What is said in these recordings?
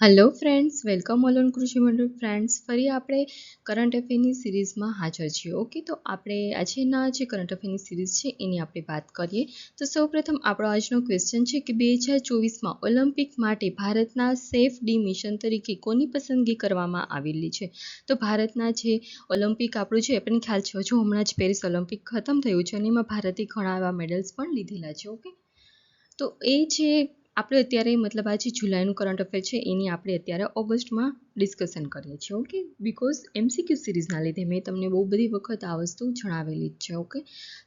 Hello friends welcome Ohlone કૃષિ મંડળ friends ફરી આપણે કરંટ અફેરની સિરીઝમાં હાજર છીએ ઓકે તો આપણે આજના જે કરંટ અફેરની સિરીઝ છે, એની આપણે વાત કરીએ. તો સૌપ્રથમ આપણો આજનો ક્વેશ્ચન છે કે બે હજાર ચોવીસમાં ઓલિમ્પિક માટે ભારતના સેફ ડી મિશન તરીકે કોની પસંદગી કરવામાં આવેલી છે? તો ભારતના જે ઓલિમ્પિક આપણું છે, આપણને ખ્યાલ છે, હજુ હમણાં જ પેરિસ ઓલિમ્પિક ખતમ થયું છે અને એમાં ભારતે ઘણા એવા મેડલ્સ પણ લીધેલા છે ઓકે તો એ જે આપણે અત્યારે મતલબ આ જે જુલાઈનું કરંટ અફેર છે એની આપણે અત્યારે ઓગસ્ટમાં ડિસ્કશન કરીએ છીએ ઓકે બિકોઝ એમસીક્યુ સિરીઝના લીધે મેં તમને બહુ બધી વખત આ વસ્તુ જણાવેલી જ છે ઓકે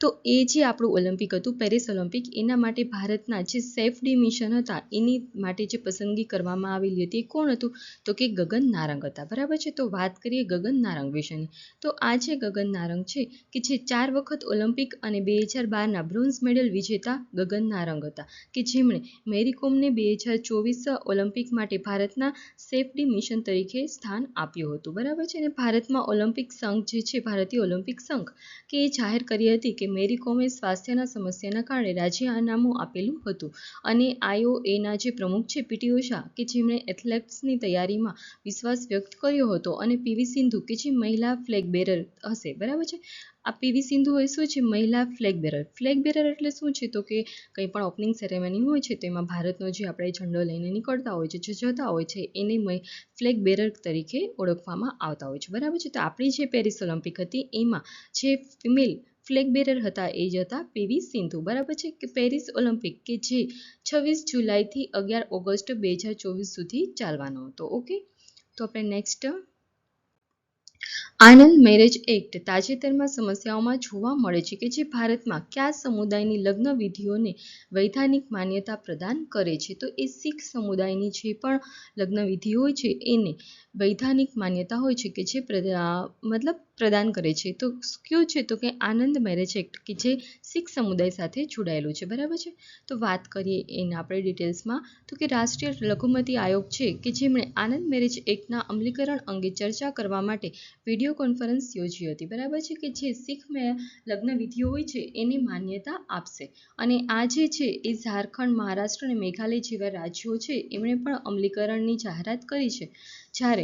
તો એ જે આપણું ઓલિમ્પિક હતું પેરિસ ઓલિમ્પિક એના માટે ભારતના જે સેફ ડી મિશન હતા, એની માટે જે પસંદગી કરવામાં આવેલી હતી એ કોણ હતું? તો કે ગગન નારંગ હતા, બરાબર છે? તો વાત કરીએ ગગન નારંગ વિશેની. તો આ જે ગગન નારંગ છે, કે જે ચાર વખત ઓલિમ્પિક અને બે હજાર બારના બ્રોન્ઝ મેડલ વિજેતા ગગન નારંગ હતા, કે જેમણે મેરી કોમને બે હજાર ચોવીસ ઓલિમ્પિક માટે ભારતના સેફડી મિશન તરીકે સ્થાન આપ્યું હતું. બરાબર છે? અને ભારતમાં ઓલિમ્પિક સંઘ જે છે, ભારતીય ઓલિમ્પિક સંઘ, કે એ જાહેર કરી હતી કે મેરી કોમે સ્વાસ્થ્યના સમસ્યાના કારણે રાજીનામું આપેલું હતું. અને આઈઓએના જે પ્રમુખ છે પીટી ઉષા, કે જેમણે એથ્લેટ્સની તૈયારીમાં વિશ્વાસ વ્યક્ત કર્યો હતો, અને પીવી સિંધુ, કે જે મહિલા ફ્લેગ બેરર હશે. બરાબર છે? આ પીવી સિંધુ હોય શું છે? મહિલા ફ્લેગ બેરર ફ્લેગ બેરર એટલે શું છે? તો કે કંઈ પણ ઓપનિંગ સેરેમની હોય છે તેમાં ભારતનો જે આપણે ઝંડો લઈને નીકળતા હોય છે જે જતા હોય છે, એને ફ્લેગ બેરર તરીકે ઓળખવામાં આવતા હોય છે. બરાબર છે? તો આપણી જે પેરિસ ઓલિમ્પિક હતી, એમાં જે ફિમેલ ફ્લેગ બેરર હતા, એ જ હતા પીવી સિંધુ. બરાબર છે? કે પેરિસ ઓલિમ્પિક કે જે છવ્વીસ જુલાઈથી અગિયાર ઓગસ્ટ બે હજાર ચોવીસ સુધી ચાલવાનો હતો. ઓકે? તો આપણે નેક્સ્ટ આનંદ મેરેજ એક્ટ તાજેતરમાં સમસ્યાઓમાં જોવા મળે છે કે જે ભારતમાં કયા સમુદાયની લગ્ન વિધિઓને વૈધાનિક માન્યતા પ્રદાન કરે છે. તો એ શીખ સમુદાયની જે પણ લગ્ન વિધિ હોય છે એને વૈધાનિક માન્યતા હોય છે કે જે મતલબ પ્રદાન કરે છે. તો કયું છે? તો કે આનંદ મેરેજ એક્ટ કે જે શીખ સમુદાય સાથે જોડાયેલું છે. બરાબર છે? તો વાત કરીએ એના આપણે ડિટેલ્સમાં. તો કે રાષ્ટ્રીય લઘુમતી આયોગ છે કે જેમણે આનંદ મેરેજ એક્ટના અમલીકરણ અંગે ચર્ચા કરવા માટે વીડિયો કોન્ફરન્સ યોજી હતી. બરાબર છે કે જે શીખ લગ્ન વિધિઓ હોય છે એની માન્યતા આપશે. અને આ જે છે એ ઝારખંડ, મહારાષ્ટ્ર અને મેઘાલય જેવા રાજ્યો છે. એમણે પણ અમલીકરણની જાહેરાત કરી છે. જ્યારે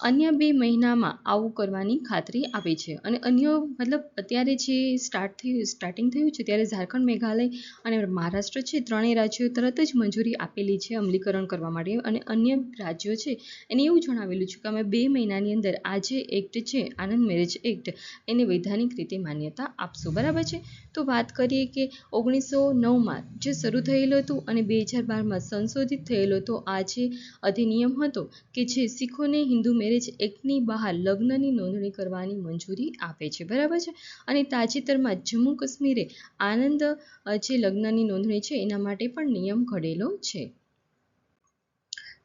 અન્ય બે મહિનામાં આવું કરવાની ખાતરી આપે છે. અને અન્ય, મતલબ અત્યારે જે સ્ટાર્ટ થયું સ્ટાર્ટિંગ થયું છે ત્યારે ઝારખંડ મેઘાલય અને મહારાષ્ટ્ર છે ત્રણેય રાજ્યો તરત જ મંજૂરી આપેલી છે અમલીકરણ કરવા માટે. અને અન્ય રાજ્યો છે એને એવું જણાવેલું છે કે અમે બે મહિનાની અંદર આ જે એક્ટ છે, આનંદ મેરેજ એક્ટ એને વૈધાનિક રીતે માન્યતા આપશું. બરાબર છે? તો વાત કરીએ કે ઓગણીસો નવમાં જે શરૂ થયેલું હતું અને બે હજાર બારમાં સંશોધિત થયેલો હતો આ જે અધિનિયમ હતો કે જે શીખોને હિન્દુ મેરેજ એક્ટની બહાર લગ્નની નોંધણી કરવાની મંજૂરી આપે છે, બરાબર છે? અને તાજેતરમાં જમ્મુ કાશ્મીરે આનંદ જે લગ્નની નોંધણી છે, એના માટે પણ નિયમ ઘડેલો છે.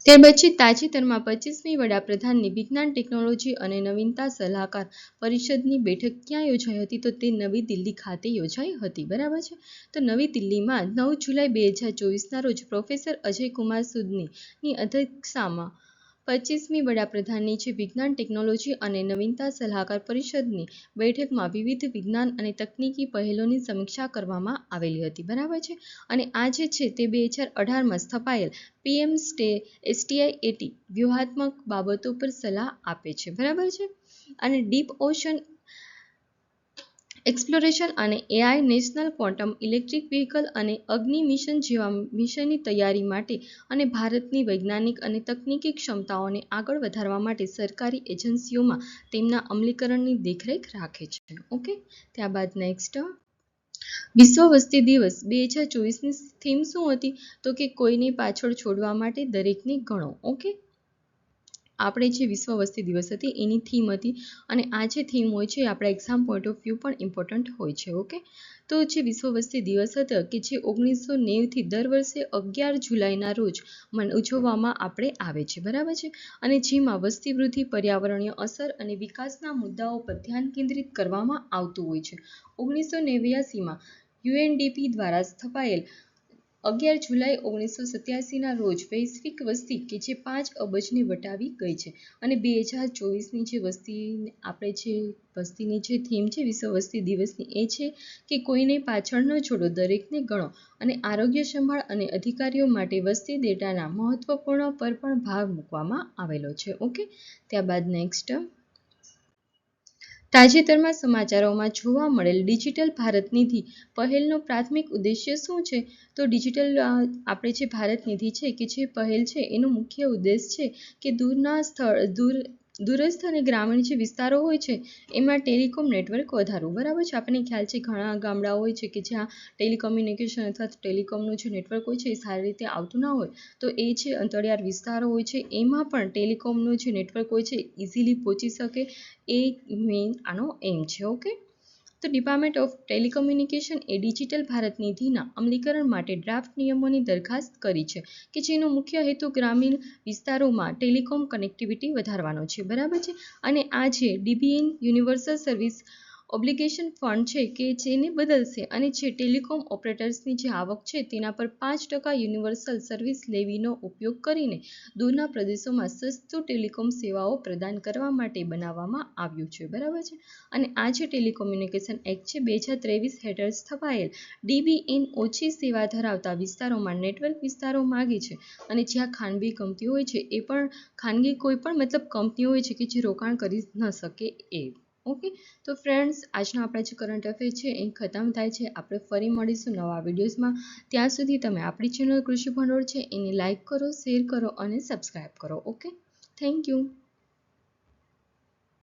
ત્યાર પછી તાજેતરમાં પચીસમી વડાપ્રધાનની વિજ્ઞાન, ટેકનોલોજી અને નવીનતા સલાહકાર પરિષદની બેઠક ક્યાં યોજાઈ હતી? તો તે નવી દિલ્હી ખાતે યોજાઈ હતી, બરાબર છે? તો નવી દિલ્હીમાં નવ જુલાઈ બે હજાર ચોવીસના રોજ પ્રોફેસર અજય કુમાર સુદની અધ્યક્ષતામાં પચીસમી વડાપ્રધાનની જે વિજ્ઞાન ટેકનોલોજી અને નવીનતા સલાહકાર પરિષદની બેઠકમાં વિવિધ વિજ્ઞાન અને તકનીકી પહેલોની સમીક્ષા કરવામાં આવેલી હતી. બરાબર છે? અને આ જે છે તે બે હજાર અઢારમાં સ્થપાયેલ પીએમ સ્ટે એસટીઆઈ એટી વ્યૂહાત્મક બાબતો પર સલાહ આપે છે. બરાબર છે? અને ડીપ ઓશન એક્સપ્લોરેશન અને AI national quantum electric vehicle અને અગ્નિ મિશન જેવા મિશનની તૈયારી માટે અને ભારતની વૈજ્ઞાનિક અને તકનીકી ક્ષમતાઓને આગળ વધારવા માટે સરકારી એજન્સીઓમાં તેમના અમલીકરણની દેખરેખ રાખે છે. ઓકે ત્યારબાદ નેક્સ્ટ વિશ્વ વસ્તી દિવસ બે હજાર ચોવીસની થીમ શું હતી? તો કે કોઈની પાછળ છોડવા માટે દરેકને ગણો. ઓકે આપણે જે વિશ્વ વસ્તી દિવસ હતી, એની થીમ હતી અને આ જે થીમ હોય છે આપણા એક્ઝામ પોઈન્ટ ઓફ વ્યૂ પણ ઇમ્પોર્ટન્ટ હોય છે ઓકે તો જે વિશ્વ વસ્તી દિવસ હતો કે જે ઓગણીસો નેવથી દર વર્ષે અગિયાર જુલાઈના રોજ ઉજવવામાં આપણે આવે છે, બરાબર છે? અને જેમાં વસ્તી વૃદ્ધિ, પર્યાવરણીય અસર અને વિકાસના મુદ્દાઓ પર ધ્યાન કેન્દ્રિત કરવામાં આવતું હોય છે. ઓગણીસો નેવ્યાસીમાં યુએનડીપી દ્વારા સ્થપાયેલ અગિયાર જુલાઈ ઓગણીસો સત્યાસીના રોજ વૈશ્વિક વસ્તી કે જે પાંચ અબજને વટાવી ગઈ છે અને બે હજાર ચોવીસની જે વસ્તી આપણે જે વસ્તીની જે થીમ છે વિશ્વ વસ્તી દિવસની એ છે કે કોઈને પાછળ ન છોડો, દરેકને ગણો અને આરોગ્ય સંભાળ અને અધિકારીઓ માટે વસ્તી ડેટાના મહત્વપૂર્ણ પર પણ ભાર મૂકવામાં આવેલો છે. ઓકે? ત્યારબાદ નેક્સ્ટ તાજેતરમાં સમાચારોમાં જોવા મળેલ ડિજિટલ ભારત નિધિ પહેલનો પ્રાથમિક ઉદ્દેશ્ય શું છે? તો ડિજિટલ આપણે જે ભારત નિધિ છે કે જે પહેલ છે એનો મુખ્ય ઉદ્દેશ છે કે દૂરના સ્થળ, દૂર દૂરસ્થ અને ગ્રામીણ જે વિસ્તારો હોય છે, એમાં ટેલિકોમ નેટવર્ક વધારવું બરાબર છે? આપણને ખ્યાલ છે, ઘણા ગામડાઓ હોય છે કે જ્યાં ટેલિકોમ્યુનિકેશન અથવા ટેલિકોમનું જે નેટવર્ક હોય છે, એ સારી રીતે આવતું ના હોય. તો એ છે અંતરિયાળ વિસ્તારો હોય છે. એમાં પણ ટેલિકોમનું જે નેટવર્ક હોય છે ઇઝીલી પહોંચી શકે. એ મેઇન આનો એમ છે ઓકે તો ડિપાર્ટમેન્ટ ઓફ ટેલિકોમ્યુનિકેશન એ ડિજિટલ ભારત નિધિના અમલીકરણ માટે ડ્રાફ્ટ નિયમોની દરખાસ્ત કરી છે, કે જેનો મુખ્ય હેતુ ગ્રામીણ વિસ્તારોમાં ટેલિકોમ કનેક્ટિવિટી વધારવાનો છે. બરાબર છે? અને આ જે DBN universal service obligation fund છે કે જેને બદલશે અને જે ટેલિકોમ ઓપરેટર્સની જે આવક છે તેના પર પાંચ ટકા યુનિવર્સલ સર્વિસ લેવીનો ઉપયોગ કરીને દૂરના પ્રદેશોમાં સસ્તું ટેલિકોમ સેવાઓ પ્રદાન કરવા માટે બનાવવામાં આવ્યું છે. બરાબર છે? અને આ જે ટેલિકોમ્યુનિકેશન એક્ટ છે, બે હજાર ત્રેવીસ હેઠળ સ્થપાયેલ ડીબીએન ઓછી સેવા ધરાવતા વિસ્તારોમાં નેટવર્ક વિસ્તારો માગે છે અને જ્યાં ખાનગી કંપનીઓ હોય છે, એ પણ ખાનગી કોઈ પણ મતલબ કંપનીઓ હોય છે કે જે રોકાણ કરી ન શકે એ. ઓકે તો ફ્રેન્ડ્સ આજનો આપણા જે કરંટ અફેર છે, એ ખતમ થાય છે. આપણે ફરી મળીશું નવા વિડીયોઝમાં ત્યાં સુધી તમે આપણી ચેનલ કૃષિ ભંડોળ છે, એને લાઇક કરો શેર કરો અને સબસ્ક્રાઈબ કરો. Okay thank you